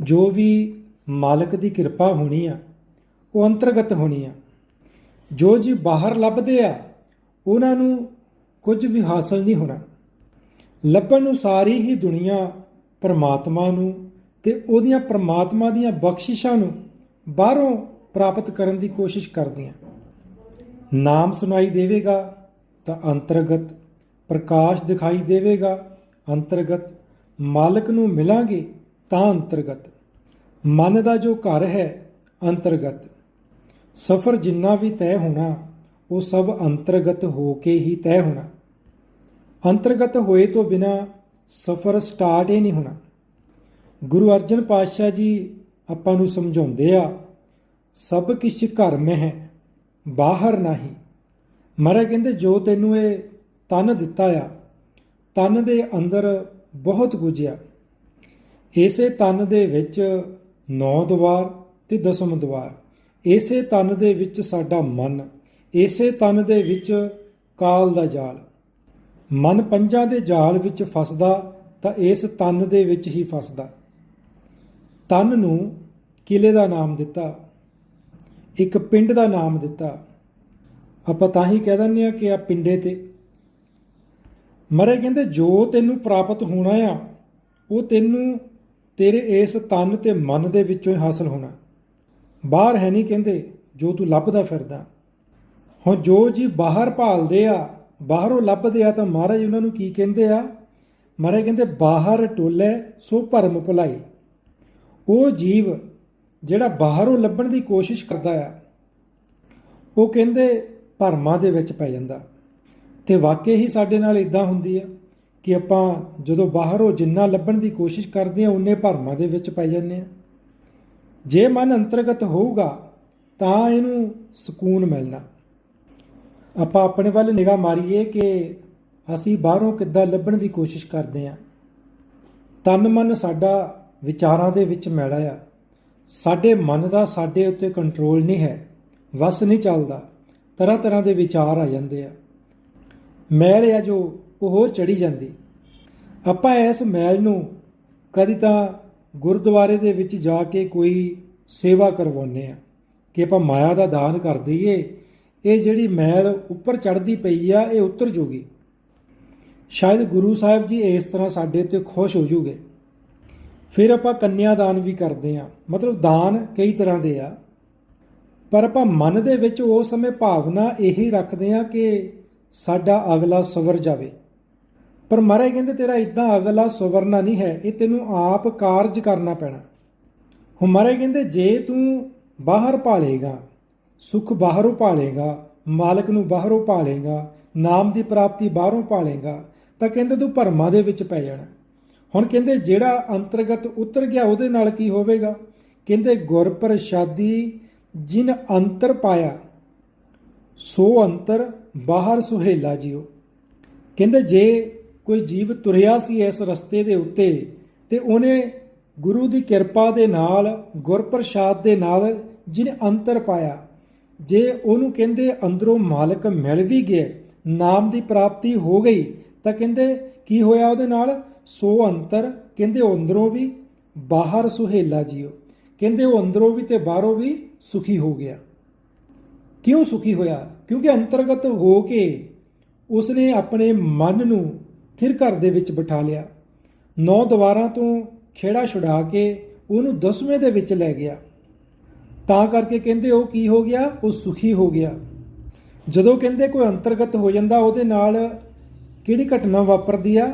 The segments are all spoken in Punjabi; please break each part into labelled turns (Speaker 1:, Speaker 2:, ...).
Speaker 1: ਜੋ ਵੀ ਮਾਲਕ ਦੀ ਕਿਰਪਾ ਹੋਣੀ ਆ, ਉਹ ਅੰਤਰਗਤ ਹੋਣੀ ਆ। ਜੋ ਜੀ ਬਾਹਰ ਲੱਭਦੇ ਆ, ਉਹਨਾਂ ਨੂੰ ਕੁਝ ਵੀ ਹਾਸਲ ਨਹੀਂ ਹੋਣਾ। ਲੱਭਣ ਨੂੰ ਸਾਰੀ ਹੀ ਦੁਨੀਆ ਪਰਮਾਤਮਾ ਨੂੰ ਤੇ ਉਹਦੀਆਂ ਪਰਮਾਤਮਾ ਦੀਆਂ ਬਖਸ਼ਿਸ਼ਾਂ ਨੂੰ ਬਾਹਰੋਂ ਪ੍ਰਾਪਤ ਕਰਨ ਦੀ ਕੋਸ਼ਿਸ਼ ਕਰਦੇ ਕਰਦੀਆਂ ਨਾਮ ਸੁਣਾਈ ਦੇਵੇਗਾ ਤਾਂ ਅੰਤਰਗਤ, ਪ੍ਰਕਾਸ਼ ਦਿਖਾਈ ਦੇਵੇਗਾ, ਅੰਤਰਗਤ ਮਾਲਕ ਨੂੰ ਮਿਲਾਂਗੇ ਤਾਂ ਅੰਤਰਗਤ। ਮਨ ਦਾ ਜੋ ਘਰ ਹੈ, ਅੰਤਰਗਤ। ਸਫਰ ਜਿੰਨਾ ਵੀ ਤੈਅ ਹੋਣਾ, ਉਹ ਸਭ ਅੰਤਰਗਤ ਹੋ ਕੇ ਹੀ ਤੈਅ ਹੋਣਾ। ਅੰਤਰਗਤ ਹੋਏ ਤੋਂ ਬਿਨਾ ਸਫਰ ਸਟਾਰਟ ਹੀ ਨਹੀਂ ਹੋਣਾ। ਗੁਰੂ ਅਰਜਨ ਪਾਤਸ਼ਾਹ ਜੀ ਆਪਾਂ ਨੂੰ ਸਮਝਾਉਂਦੇ ਆ, ਸਭ ਕਿਛ ਘਰ ਮੈਂ ਹੈ, ਬਾਹਰ ਨਹੀਂ। ਮਹਾਰਾਜ ਕਹਿੰਦੇ, ਜੋ ਤੈਨੂੰ ਇਹ ਤਨ ਦਿੱਤਾ ਆ, ਤਨ ਦੇ ਅੰਦਰ ਬਹੁਤ ਕੁਝ ਆ ਇਸੇ ਤਨ ਦੇ ਵਿੱਚ ਨੌ ਦਵਾਰ ਤੇ ਦਸਮ ਦਵਾਰ। ਇਸੇ ਤਨ ਦੇ ਵਿੱਚ ਸਾਡਾ ਮਨ, ਇਸੇ ਤਨ ਦੇ ਵਿੱਚ ਕਾਲ ਦਾ ਜਾਲ। ਮਨ ਪੰਜਾਂ ਦੇ ਜਾਲ ਵਿੱਚ ਫਸਦਾ ਤਾਂ ਇਸ ਤਨ ਦੇ ਵਿੱਚ ਹੀ ਫਸਦਾ। ਤਨ ਨੂੰ ਕਿਲੇ ਦਾ ਨਾਮ ਦਿੱਤਾ, ਇੱਕ ਪਿੰਡ ਦਾ ਨਾਮ ਦਿੱਤਾ। ਆਪਾਂ ਤਾਂ ਹੀ ਕਹਿ ਦਿੰਦੇ ਆ ਕਿ ਆ ਪਿੰਡੇ ਤੇ। ਮਰੇ ਕਹਿੰਦੇ, ਜੋ ਤੈਨੂੰ ਪ੍ਰਾਪਤ ਹੋਣਾ ਆ, ਉਹ ਤੈਨੂੰ ਤੇਰੇ ਇਸ ਤਨ ਤੇ ਮਨ ਦੇ ਵਿੱਚੋਂ ਹੀ ਹਾਸਲ ਹੋਣਾ। ਬਾਹਰ ਹੈ ਨਹੀਂ ਕਹਿੰਦੇ, ਜੋ ਤੂੰ ਲੱਭਦਾ ਫਿਰਦਾ। ਹੁਣ ਜੋ ਜੀ ਬਾਹਰ ਭਾਲਦੇ ਆ, ਬਾਹਰੋਂ ਲੱਭਦੇ ਆ ਤਾਂ ਮਹਾਰਾਜ ਉਹਨਾਂ ਨੂੰ ਕੀ ਕਹਿੰਦੇ ਆ? ਮਹਾਰਾਜ ਕਹਿੰਦੇ, ਬਾਹਰ ਟੋਲੇ, ਸੋ ਭਰਮ ਭੁਲਾਈ। ਉਹ ਜੀਵ ਜਿਹੜਾ ਬਾਹਰੋਂ ਲੱਭਣ ਦੀ ਕੋਸ਼ਿਸ਼ ਕਰਦਾ ਆ, ਉਹ ਕਹਿੰਦੇ ਭਰਮਾਂ ਦੇ ਵਿੱਚ ਪੈ ਜਾਂਦਾ। ਤੇ ਵਾਕਈ ਹੀ ਸਾਡੇ ਨਾਲ ਇਦਾਂ ਹੁੰਦੀ ਆ। ਕਿ ਆਪਾਂ ਜਦੋਂ ਬਾਹਰੋਂ ਜਿੰਨਾ ਲੱਭਣ ਦੀ ਕੋਸ਼ਿਸ਼ ਕਰਦੇ ਹਾਂ, ਉਨੇ ਭਰਮਾਂ ਦੇ ਵਿੱਚ ਪੈ ਜਾਂਦੇ ਆ ਜੇ ਮਨ ਅੰਤਰਗਤ ਹੋਊਗਾ, ਤਾਂ ਇਹਨੂੰ ਸਕੂਨ ਮਿਲਣਾ। ਆਪਾਂ ਆਪਣੇ ਵੱਲ ਨਿਗਾਹ ਮਾਰੀਏ ਕਿ ਅਸੀਂ ਬਾਹਰੋਂ ਕਿੱਦਾਂ ਲੱਭਣ ਦੀ ਕੋਸ਼ਿਸ਼ ਕਰਦੇ ਆ ਤਨ ਮਨ ਸਾਡਾ ਵਿਚਾਰਾਂ ਦੇ ਵਿੱਚ ਮੈਲਾ ਆ। ਸਾਡੇ ਮਨ ਦਾ ਸਾਡੇ ਉੱਤੇ ਕੰਟਰੋਲ ਨਹੀਂ ਹੈ, ਵਸ ਨਹੀਂ ਚੱਲਦਾ। ਤਰ੍ਹਾਂ ਤਰ੍ਹਾਂ ਦੇ ਵਿਚਾਰ ਆ ਜਾਂਦੇ ਆ। ਮੈਲ ਆ ਜੋ ਉਹ ਹੋਰ ਚੜੀ ਜਾਂਦੀ। ਆਪਾਂ ਇਸ ਮੈਲ ਨੂੰ ਕਦੀ ਤਾਂ ਗੁਰਦੁਆਰੇ ਦੇ ਵਿੱਚ ਜਾ ਕੇ ਕੋਈ ਸੇਵਾ ਕਰਵਾਉਂਦੇ ਆ ਕਿ ਆਪਾਂ ਮਾਇਆ ਦਾ ਦਾਨ ਕਰ ਦਈਏ। ਇਹ ਜਿਹੜੀ ਮੈਲ ਉੱਪਰ ਚੜਦੀ ਪਈ ਆ, ਇਹ ਉਤਰ ਜੂਗੀ। ਸ਼ਾਇਦ ਗੁਰੂ ਸਾਹਿਬ ਜੀ ਇਸ ਤਰ੍ਹਾਂ ਸਾਡੇ ਤੇ ਖੁਸ਼ ਹੋ ਜੂਗੇ। ਫਿਰ ਆਪਾਂ ਕੰਨਿਆ ਦਾਨ ਵੀ ਕਰਦੇ ਆ ਮਤਲਬ ਦਾਨ ਕਈ ਤਰ੍ਹਾਂ ਦੇ ਆ। ਪਰ ਆਪਾਂ ਮਨ ਦੇ ਵਿੱਚ ਉਸ ਸਮੇਂ ਭਾਵਨਾ ਇਹੀ ਰੱਖਦੇ ਆ ਕਿ ਸਾਡਾ ਅਗਲਾ ਸਵਰ ਜਾਵੇ। ਪਰ ਮਹਾਰਾਜ ਕਹਿੰਦੇ, ਤੇਰਾ ਇਦਾਂ ਅਗਲਾ ਸੁਵਰਨਾ ਨਹੀਂ ਹੈ, ਇਹ ਤੈਨੂੰ ਆਪ ਕਾਰਜ ਕਰਨਾ ਪੈਣਾ। ਹੁਣ ਮਹਾਰਾਜ ਕਹਿੰਦੇ, ਜੇ ਤੂੰ ਬਾਹਰ ਭਾਲੇਗਾ, ਸੁਖ ਬਾਹਰੋਂ ਭਾਲੇਗਾ, ਮਾਲਕ ਨੂੰ ਬਾਹਰੋਂ ਭਾਲੇਗਾ, ਨਾਮ ਦੀ ਪ੍ਰਾਪਤੀ ਬਾਹਰੋਂ ਭਾਲੇਗਾ, ਤਾਂ ਕਹਿੰਦੇ ਤੂੰ ਭਰਮਾਂ ਦੇ ਵਿੱਚ ਪੈ ਜਾਣਾ। ਹੁਣ ਕਹਿੰਦੇ, ਜਿਹੜਾ ਅੰਤਰਗਤ ਉਤਰ ਗਿਆ, ਉਹਦੇ ਨਾਲ ਕੀ ਹੋਵੇਗਾ? ਕਹਿੰਦੇ, ਗੁਰ ਪ੍ਰਸਾਦੀ ਜਿਨ ਅੰਤਰ ਪਾਇਆ, ਸੋ ਅੰਤਰ ਬਾਹਰ ਸੁਹੇਲਾ ਜੀਓ। ਕਹਿੰਦੇ, ਜੇ ਕੋਈ ਜੀਵ ਤੁਰਿਆ ਸੀ ਇਸ ਰਸਤੇ ਦੇ ਉੱਤੇ ਤੇ ਉਹਨੇ ਗੁਰੂ ਦੀ ਕਿਰਪਾ ਦੇ ਨਾਲ, ਗੁਰਪ੍ਰਸਾਦ ਦੇ ਨਾਲ ਜਿਨ ਅੰਤਰ ਪਾਇਆ। ਜੇ ਉਹਨੂੰ ਕਹਿੰਦੇ ਅੰਦਰੋਂ ਮਾਲਕ ਮਿਲ ਵੀ ਗਿਆ, ਨਾਮ ਦੀ ਪ੍ਰਾਪਤੀ ਹੋ ਗਈ, ਤਾਂ ਕਹਿੰਦੇ ਕੀ ਹੋਇਆ ਉਹਦੇ ਨਾਲ? ਸੋ ਅੰਤਰ ਕਹਿੰਦੇ ਉਹ ਅੰਦਰੋਂ ਵੀ, ਬਾਹਰ ਸੁਹੇਲਾ ਜੀਓ। ਕਹਿੰਦੇ ਉਹ ਅੰਦਰੋਂ ਵੀ ਤੇ ਬਾਹਰੋਂ ਵੀ ਸੁਖੀ ਹੋ ਗਿਆ। ਕਿਉਂ ਸੁਖੀ ਹੋਇਆ? ਕਿਉਂਕਿ ਅੰਤਰਗਤ ਹੋ ਕੇ ਉਸਨੇ ਆਪਣੇ ਮਨ ਨੂੰ ਥਿਰ ਘਰ ਦੇ ਵਿੱਚ ਬਿਠਾ ਲਿਆ। ਨੌ ਦਵਾਰਾਂ ਤੋਂ ਖੇੜਾ ਛੁਡਾ ਕੇ ਉਹਨੂੰ ਦਸਵੇਂ ਦੇ ਵਿੱਚ ਲੈ ਗਿਆ। ਤਾਂ ਕਰਕੇ ਕਹਿੰਦੇ, ਉਹ ਕੀ ਹੋ ਗਿਆ? ਉਹ ਸੁਖੀ ਹੋ ਗਿਆ। ਜਦੋਂ ਕਹਿੰਦੇ ਕੋਈ ਅੰਤਰਗਤ ਹੋ ਜਾਂਦਾ, ਉਹਦੇ ਨਾਲ ਕਿਹੜੀ ਘਟਨਾ ਵਾਪਰਦੀ ਆ?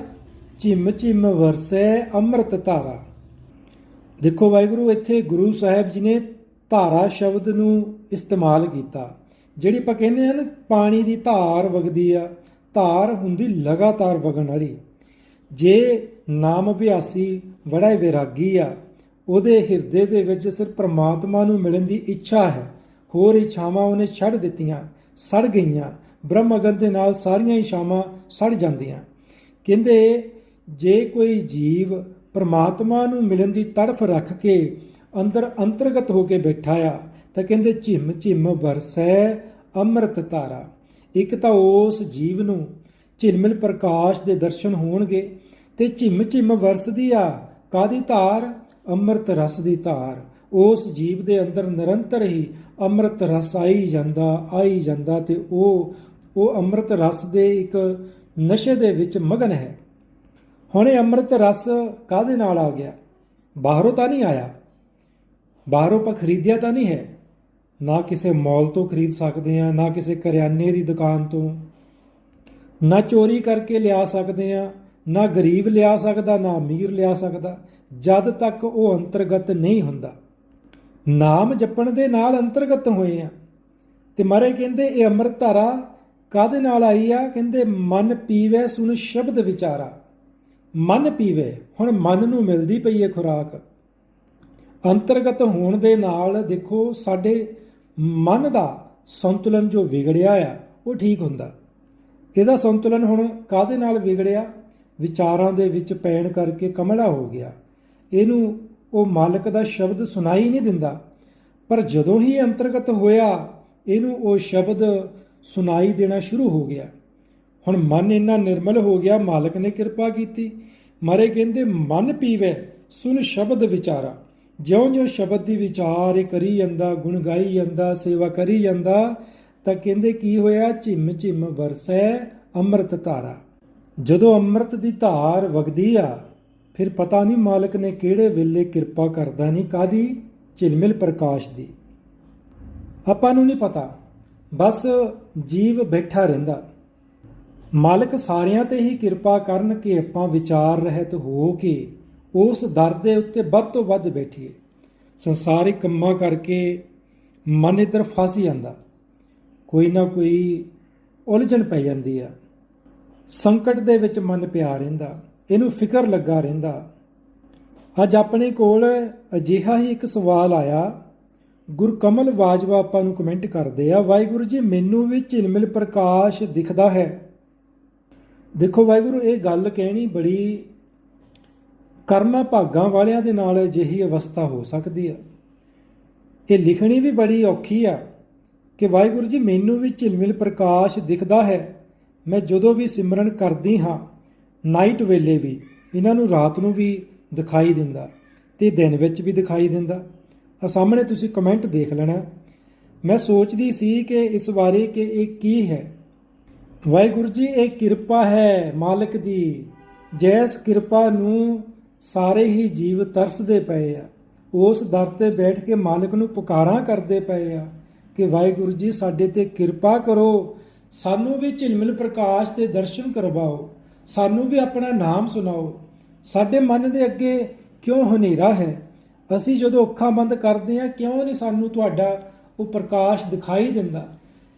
Speaker 1: ਝਿਮ ਝਿਮ ਵਰਸੈ ਅੰਮ੍ਰਿਤ ਧਾਰਾ। ਦੇਖੋ ਵਾਹਿਗੁਰੂ, ਇੱਥੇ ਗੁਰੂ ਸਾਹਿਬ ਜੀ ਨੇ ਧਾਰਾ ਸ਼ਬਦ ਨੂੰ ਇਸਤੇਮਾਲ ਕੀਤਾ, ਜਿਹੜੀ ਆਪਾਂ ਕਹਿੰਦੇ ਹਨ ਪਾਣੀ ਦੀ ਧਾਰ ਵਗਦੀ ਆ। ਧਾਰ ਹੁੰਦੀ ਲਗਾਤਾਰ ਵਗਣ ਵਾਲੀ। ਜੇ ਨਾਮ ਅਭਿਆਸੀ ਬੜਾ ਹੀ ਵਿਰਾਗੀ ਆ, ਉਹਦੇ ਹਿਰਦੇ ਦੇ ਵਿੱਚ ਸਿਰ ਪ੍ਰਮਾਤਮਾ ਨੂੰ ਮਿਲਣ ਦੀ ਇੱਛਾ ਹੈ। ਹੋਰ ਇੱਛਾਵਾਂ ਉਹਨੇ ਛੱਡ ਦਿੱਤੀਆਂ, ਸੜ ਗਈਆਂ। ਬ੍ਰਹਮ ਅਗਨ ਦੇ ਨਾਲ ਸਾਰੀਆਂ ਇੱਛਾਵਾਂ ਸੜ ਜਾਂਦੀਆਂ। ਕਹਿੰਦੇ, ਜੇ ਕੋਈ ਜੀਵ ਪ੍ਰਮਾਤਮਾ ਨੂੰ ਮਿਲਣ ਦੀ ਤੜਫ ਰੱਖ ਕੇ ਅੰਦਰ ਅੰਤਰਗਤ ਹੋ ਕੇ ਬੈਠਾ ਆ, ਤਾਂ ਕਹਿੰਦੇ ਝਿਮ ਝਿਮ ਵਰਸੈ ਅੰਮ੍ਰਿਤ ਧਾਰਾ। ਇੱਕ ਤਾਂ ਉਸ ਜੀਵ ਨੂੰ ਝਿਲਮਿਲ ਪ੍ਰਕਾਸ਼ ਦੇ ਦਰਸ਼ਨ ਹੋਣਗੇ ਤੇ ਝਿਮ ਝਿਮ ਵਰਸਦੀ ਆ ਕਾਦੀ ਧਾਰ? ਅੰਮ੍ਰਿਤ ਰਸ ਦੀ ਧਾਰ। ਉਸ ਜੀਵ ਦੇ ਅੰਦਰ ਨਿਰੰਤਰ ਹੀ ਅੰਮ੍ਰਿਤ ਰਸ ਆਈ ਜਾਂਦਾ ਆਈ ਜਾਂਦਾ ਤੇ ਉਹ ਉਹ ਅੰਮ੍ਰਿਤ ਰਸ ਦੇ ਇੱਕ ਨਸ਼ੇ ਦੇ ਵਿੱਚ ਮਗਨ ਹੈ। ਹੁਣ ਇਹ ਅੰਮ੍ਰਿਤ ਰਸ ਕਾਹਦੇ ਨਾਲ ਆ ਗਿਆ? ਬਾਹਰੋਂ ਤਾਂ ਨਹੀਂ ਆਇਆ? ਬਾਹਰੋਂ ਆਪਾਂ ਖਰੀਦਿਆ ਤਾਂ ਨਹੀਂ ਹੈ? ਨਾ ਕਿਸੇ ਮਾਲ ਤੋਂ ਖਰੀਦ ਸਕਦੇ ਆ ਨਾ ਕਿਸੇ ਕਰਿਆਨੇ ਦੀ ਦੁਕਾਨ ਤੋਂ। ਨਾ ਚੋਰੀ ਕਰਕੇ ਲਿਆ ਸਕਦੇ ਆ ਨਾ ਗਰੀਬ ਲਿਆ ਸਕਦਾ, ਨਾ ਅਮੀਰ ਲਿਆ ਸਕਦਾ, ਜਦ ਤੱਕ ਉਹ ਅੰਤਰਗਤ ਨਹੀਂ ਹੁੰਦਾ। ਨਾਮ ਜਪਣ ਦੇ ਨਾਲ ਅੰਤਰਗਤ ਹੋਏ ਆ ਤੇ ਮਾਰੇ ਕਹਿੰਦੇ, ਇਹ ਅੰਮ੍ਰਿਤ ਧਾਰਾ ਕਾਦੇ ਨਾਲ ਆਈ ਆ? ਕਹਿੰਦੇ, ਮਨ ਪੀਵੇ ਸੁਣ ਸ਼ਬਦ ਵਿਚਾਰਾ। ਮਨ ਪੀਵੇ, ਹੁਣ ਮਨ ਨੂੰ ਮਿਲਦੀ ਪਈ ਹੈ ਖੁਰਾਕ। ਅੰਤਰਗਤ ਹੋਣ ਦੇ ਨਾਲ ਦੇਖੋ, ਸਾਡੇ ਮਨ ਦਾ ਸੰਤੁਲਨ ਜੋ ਵਿਗੜਿਆ ਆ, ਉਹ ਠੀਕ ਹੁੰਦਾ। ਇਹਦਾ ਸੰਤੁਲਨ ਹੁਣ ਕਾਦੇ ਨਾਲ ਵਿਗੜਿਆ? ਵਿਚਾਰਾਂ ਦੇ ਵਿੱਚ ਪੈਣ ਕਰਕੇ ਕਮਲਾ ਹੋ ਗਿਆ। ਇਹਨੂੰ ਉਹ ਮਾਲਕ ਦਾ ਸ਼ਬਦ ਸੁਣਾਈ ਨਹੀਂ ਦਿੰਦਾ। ਪਰ ਜਦੋਂ ਹੀ ਅੰਤਰਗਤ ਹੋਇਆ, ਇਹਨੂੰ ਉਹ ਸ਼ਬਦ ਸੁਣਾਈ ਦੇਣਾ ਸ਼ੁਰੂ ਹੋ ਗਿਆ। ਹੁਣ ਮਨ ਇੰਨਾ ਨਿਰਮਲ ਹੋ ਗਿਆ, ਮਾਲਕ ਨੇ ਕਿਰਪਾ ਕੀਤੀ। ਮਾਰੇ ਕਹਿੰਦੇ, ਮਨ ਪੀਵੇ ਸੁਨ ਸ਼ਬਦ ਵਿਚਾਰਾ। ਜਿਉਂ-ਜਿਉਂ ਸ਼ਬਦ ਦੀ ਵਿਚਾਰ ਇਹ ਕਰੀ ਜਾਂਦਾ, ਗੁਣ ਗਾਈ ਜਾਂਦਾ, ਸੇਵਾ ਕਰੀ ਜਾਂਦਾ, ਤਾਂ ਕਹਿੰਦੇ ਕੀ ਹੋਇਆ? ਝਿਮ ਝਿਮ ਵਰਸੈ ਅੰਮ੍ਰਿਤ ਧਾਰਾ। ਜਦੋਂ ਅੰਮ੍ਰਿਤ ਦੀ ਧਾਰ ਵਗਦੀ ਆ, ਫਿਰ ਪਤਾ ਨਹੀਂ ਮਾਲਕ ਨੇ ਕਿਹੜੇ ਵੇਲੇ ਕਿਰਪਾ ਕਰਦਾ ਨਹੀਂ ਕਾਦੀ ਝਿਲਮਿਲ ਪ੍ਰਕਾਸ਼ ਦੀ। ਆਪਾਂ ਨੂੰ ਨਹੀਂ ਪਤਾ। ਬਸ ਜੀਵ ਬੈਠਾ ਰਹਿੰਦਾ। ਮਾਲਕ ਸਾਰਿਆਂ ਤੇ ਹੀ ਕਿਰਪਾ ਕਰਨ ਕਿ ਆਪਾਂ ਵਿਚਾਰ ਰਹਿਤ ਹੋ ਕੇ ਉਸ ਦਰ ਦੇ ਉੱਤੇ ਵੱਧ ਤੋਂ ਵੱਧ ਬੈਠੀਏ। ਸੰਸਾਰਿਕ ਕੰਮਾਂ ਕਰਕੇ ਮਨ ਇਧਰ ਫਸ ਜਾਂਦਾ। ਕੋਈ ਨਾ ਕੋਈ ਉਲਝਣ ਪੈ ਜਾਂਦੀ ਆ। ਸੰਕਟ ਦੇ ਵਿੱਚ ਮਨ ਪਿਆ ਰਹਿੰਦਾ। ਇਹਨੂੰ ਫਿਕਰ ਲੱਗਾ ਰਹਿੰਦਾ। ਅੱਜ ਆਪਣੇ ਕੋਲ ਅਜਿਹਾ ਹੀ ਇੱਕ ਸਵਾਲ ਆਇਆ। ਗੁਰਕਮਲ ਬਾਜਵਾ ਆਪਾਂ ਨੂੰ ਕਮੈਂਟ ਕਰਦੇ ਆ, ਵਾਹਿਗੁਰੂ ਜੀ, ਮੈਨੂੰ ਵੀ ਝਿਲਮਿਲ ਪ੍ਰਕਾਸ਼ ਦਿਖਦਾ ਹੈ। ਦੇਖੋ ਵਾਹਿਗੁਰੂ, ਇਹ ਗੱਲ ਕਹਿਣੀ ਬੜੀ ਕਰਮਾਂ ਭਾਗਾਂ ਵਾਲਿਆਂ ਦੇ ਨਾਲ ਅਜਿਹੀ ਅਵਸਥਾ ਹੋ ਸਕਦੀ ਆ। ਇਹ ਲਿਖਣੀ ਵੀ ਬੜੀ ਔਖੀ ਆ ਕਿ ਵਾਹਿਗੁਰੂ ਜੀ ਮੈਨੂੰ ਵੀ ਝਿਲਮਿਲ ਪ੍ਰਕਾਸ਼ ਦਿਖਦਾ ਹੈ। ਮੈਂ ਜਦੋਂ ਵੀ ਸਿਮਰਨ ਕਰਦੀ ਹਾਂ, ਨਾਈਟ ਵੇਲੇ ਵੀ ਇਹਨਾਂ ਨੂੰ ਰਾਤ ਨੂੰ ਵੀ ਦਿਖਾਈ ਦਿੰਦਾ ਤੇ ਦਿਨ ਵਿੱਚ ਵੀ ਦਿਖਾਈ ਦਿੰਦਾ। ਆ ਸਾਹਮਣੇ ਤੁਸੀਂ ਕਮੈਂਟ ਦੇਖ ਲੈਣਾ। ਮੈਂ ਸੋਚਦੀ ਸੀ ਕਿ ਇਸ ਬਾਰੇ ਕਿ ਇਹ ਕੀ ਹੈ। ਵਾਹਿਗੁਰੂ ਜੀ, ਇਹ ਕਿਰਪਾ ਹੈ ਮਾਲਕ ਦੀ। ਜੈਸ ਕਿਰਪਾ ਨੂੰ ਸਾਰੇ ਹੀ ਜੀਵ ਤਰਸਦੇ ਪਏ ਆ। ਉਸ ਦਰ ਤੇ ਬੈਠ ਕੇ ਮਾਲਕ ਨੂੰ ਪੁਕਾਰਾਂ ਕਰਦੇ ਪਏ ਆ ਕਿ ਵਾਹਿਗੁਰੂ ਜੀ, ਸਾਡੇ ਤੇ ਕਿਰਪਾ ਕਰੋ, ਸਾਨੂੰ ਵੀ ਝਿਲਮਿਲ ਪ੍ਰਕਾਸ਼ ਦੇ ਦਰਸ਼ਨ ਕਰਵਾਓ, ਸਾਨੂੰ ਵੀ ਆਪਣਾ ਨਾਮ ਸੁਣਾਓ। ਸਾਡੇ ਮਨ ਦੇ ਅੱਗੇ ਕਿਉਂ ਹਨੇਰਾ ਹੈ? ਅਸੀਂ ਜਦੋਂ ਅੱਖਾਂ ਬੰਦ ਕਰਦੇ ਹਾਂ, ਕਿਉਂ ਨਹੀਂ ਸਾਨੂੰ ਤੁਹਾਡਾ ਉਹ ਪ੍ਰਕਾਸ਼ ਦਿਖਾਈ ਦਿੰਦਾ?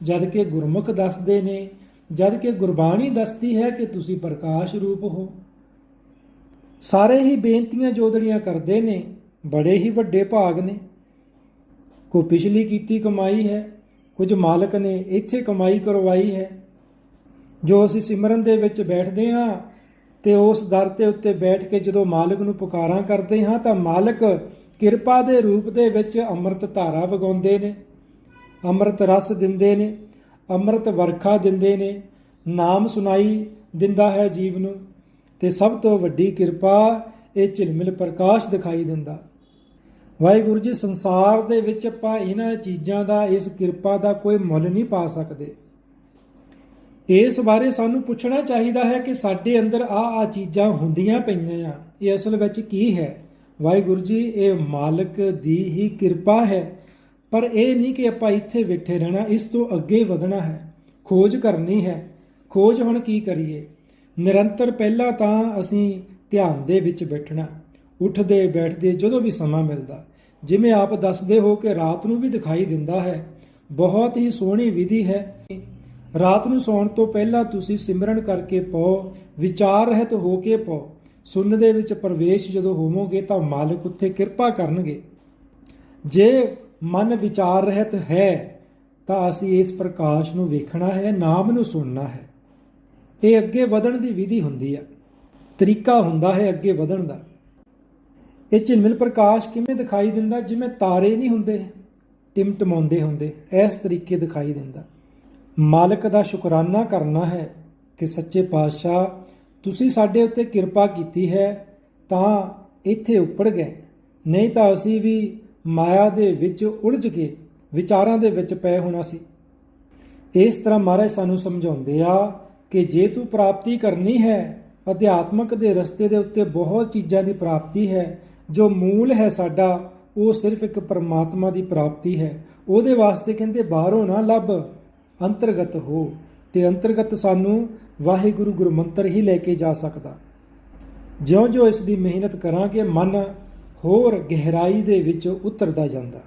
Speaker 1: ਜਦ ਕਿ ਗੁਰਮੁਖ ਦੱਸਦੇ ਨੇ, ਜਦ ਕਿ ਗੁਰਬਾਣੀ ਦੱਸਦੀ ਹੈ ਕਿ ਤੁਸੀਂ ਪ੍ਰਕਾਸ਼ ਰੂਪ ਹੋ। ਸਾਰੇ ਹੀ ਬੇਨਤੀਆਂ ਜੋਦੜੀਆਂ ਕਰਦੇ ਨੇ, ਬੜੇ ਹੀ ਵੱਡੇ ਭਾਗ ਨੇ। ਕੋ ਪਿਛਲੀ ਕੀਤੀ ਕਮਾਈ ਹੈ, ਕੁਝ ਮਾਲਕ ਨੇ ਇੱਥੇ ਕਮਾਈ ਕਰਵਾਈ ਹੈ। ਜੋ ਅਸੀਂ ਸਿਮਰਨ ਦੇ ਵਿੱਚ ਬੈਠਦੇ ਹਾਂ ਤੇ ਉਸ ਦਰ ਤੇ ਉੱਤੇ ਬੈਠ ਕੇ ਜਦੋਂ ਮਾਲਕ ਨੂੰ ਪੁਕਾਰਾਂ ਕਰਦੇ ਹਾਂ ਤਾਂ ਮਾਲਕ ਕਿਰਪਾ ਦੇ ਰੂਪ ਦੇ ਵਿੱਚ ਅੰਮ੍ਰਿਤ ਧਾਰਾ ਵਗਾਉਂਦੇ ਨੇ, ਅੰਮ੍ਰਿਤ ਰਸ ਦਿੰਦੇ ਨੇ, ਅੰਮ੍ਰਿਤ ਵਰਖਾ ਦਿੰਦੇ ਨੇ, ਨਾਮ ਸੁਣਾਈ ਦਿੰਦਾ ਹੈ ਜੀਵ ਨੂੰ। ਤੇ ਸਭ ਤੋਂ ਵੱਡੀ ਕਿਰਪਾ ਇਹ ਝਿਲਮਿਲ ਪ੍ਰਕਾਸ਼ ਦਿਖਾਈ ਦਿੰਦਾ। ਵਾਹਿਗੁਰੂ ਜੀ, ਸੰਸਾਰ ਦੇ ਵਿੱਚ ਆਪਾਂ ਇਹਨਾਂ ਚੀਜ਼ਾਂ ਦਾ, ਇਸ ਕਿਰਪਾ ਦਾ ਕੋਈ ਮੁੱਲ ਨਹੀਂ ਪਾ ਸਕਦੇ। ਇਸ ਬਾਰੇ ਸਾਨੂੰ ਪੁੱਛਣਾ ਚਾਹੀਦਾ ਹੈ ਕਿ ਸਾਡੇ ਅੰਦਰ ਆ ਆ ਚੀਜ਼ਾਂ ਹੁੰਦੀਆਂ ਪਈਆਂ ਆ। ਇਹ ਅਸਲ ਵਿੱਚ ਕੀ ਹੈ? ਵਾਹਿਗੁਰੂ ਜੀ, ਇਹ ਮਾਲਕ ਦੀ ਹੀ ਕਿਰਪਾ ਹੈ। ਪਰ ਇਹ ਨਹੀਂ ਕਿ ਆਪਾਂ ਇੱਥੇ ਬੈਠੇ ਰਹਿਣਾ, ਇਸ ਤੋਂ ਅੱਗੇ ਵਧਣਾ ਹੈ। ਖੋਜ ਕਰਨੀ ਹੈ। ਖੋਜ ਹੁਣ ਕੀ ਕਰੀਏ? ਨਿਰੰਤਰ ਪਹਿਲਾਂ ਤਾਂ ਅਸੀਂ ਧਿਆਨ ਦੇ ਵਿੱਚ ਬੈਠਣਾ, ਉੱਠਦੇ ਬੈਠਦੇ ਜਦੋਂ ਵੀ ਸਮਾਂ ਮਿਲਦਾ, ਜਿਵੇਂ ਆਪ ਦੱਸਦੇ ਹੋ ਕਿ ਰਾਤ ਨੂੰ ਵੀ ਦਿਖਾਈ ਦਿੰਦਾ ਹੈ, ਬਹੁਤ ਹੀ ਸੋਹਣੀ ਵਿਧੀ ਹੈ। ਰਾਤ ਨੂੰ ਸੌਣ ਤੋਂ ਪਹਿਲਾਂ ਤੁਸੀਂ ਸਿਮਰਨ ਕਰਕੇ ਪਓ ਵਿਚਾਰ ਰਹਿਤ ਹੋ ਕੇ ਪਾਓ। ਸੁਣਨ ਦੇ ਵਿੱਚ ਪ੍ਰਵੇਸ਼ ਜਦੋਂ ਹੋਵੋਗੇ ਤਾਂ ਮਾਲਕ ਉੱਥੇ ਕਿਰਪਾ ਕਰਨਗੇ। ਜੇ ਮਨ ਵਿਚਾਰ ਰਹਿਤ ਹੈ ਤਾਂ ਅਸੀਂ ਇਸ ਪ੍ਰਕਾਸ਼ ਨੂੰ ਵੇਖਣਾ ਹੈ, ਨਾਮ ਨੂੰ ਸੁਣਨਾ ਹੈ। ਇਹ ਅੱਗੇ ਵਧਣ ਦੀ ਵਿਧੀ ਹੁੰਦੀ ਹੈ ਤਰੀਕਾ ਹੁੰਦਾ ਹੈ ਅੱਗੇ ਵਧਣ ਦਾ। ਇਹ ਝਿਲਮਿਲ ਪ੍ਰਕਾਸ਼ ਕਿਵੇਂ ਦਿਖਾਈ ਦਿੰਦਾ ਜਿਵੇਂ ਤਾਰੇ ਨਹੀਂ ਹੁੰਦੇ ਟਿਮਟਮਾਉਂਦੇ ਹੁੰਦੇ, ਇਸ ਤਰੀਕੇ ਦਿਖਾਈ ਦਿੰਦਾ। ਮਾਲਕ ਦਾ ਸ਼ੁਕਰਾਨਾ ਕਰਨਾ ਹੈ ਕਿ ਸੱਚੇ ਪਾਤਸ਼ਾਹ, ਤੁਸੀਂ ਸਾਡੇ ਉੱਤੇ ਕਿਰਪਾ ਕੀਤੀ ਹੈ, ਤਾਂ ਇੱਥੇ ਉੱਪਰ ਗਏ। ਨਹੀਂ ਤਾਂ ਅਸੀਂ ਵੀ ਮਾਇਆ ਦੇ ਵਿੱਚ ਉਲਝ ਕੇ ਵਿਚਾਰਾਂ ਦੇ ਵਿੱਚ ਪਏ ਹੋਣਾ ਸੀ। ਇਸ ਤਰ੍ਹਾਂ ਮਹਾਰਾਜ ਸਾਨੂੰ ਸਮਝਾਉਂਦੇ ਆ ਕਿ ਜੇ ਤੂੰ ਪ੍ਰਾਪਤੀ ਕਰਨੀ ਹੈ, ਅਧਿਆਤਮਕ ਦੇ ਰਸਤੇ ਦੇ ਉੱਤੇ ਬਹੁਤ ਚੀਜ਼ਾਂ ਦੀ ਪ੍ਰਾਪਤੀ ਹੈ, ਜੋ ਮੂਲ ਹੈ ਸਾਡਾ, ਉਹ ਸਿਰਫ ਇੱਕ ਪਰਮਾਤਮਾ ਦੀ ਪ੍ਰਾਪਤੀ ਹੈ। ਉਹਦੇ ਵਾਸਤੇ ਕਹਿੰਦੇ, ਬਾਹਰੋਂ ਨਾ ਲੱਭ, ਅੰਤਰਗਤ ਹੋ। ਤੇ ਅੰਤਰਗਤ ਸਾਨੂੰ ਵਾਹਿਗੁਰੂ ਗੁਰਮੰਤਰ ਹੀ ਲੈ ਕੇ ਜਾ ਸਕਦਾ। ਜਿਉਂ-ਜਿਉਂ ਇਸ ਦੀ ਮਿਹਨਤ ਕਰਾਂਗੇ, ਮਨ ਹੋਰ ਗਹਿਰਾਈ ਦੇ ਵਿੱਚ ਉਤਰਦਾ ਜਾਂਦਾ।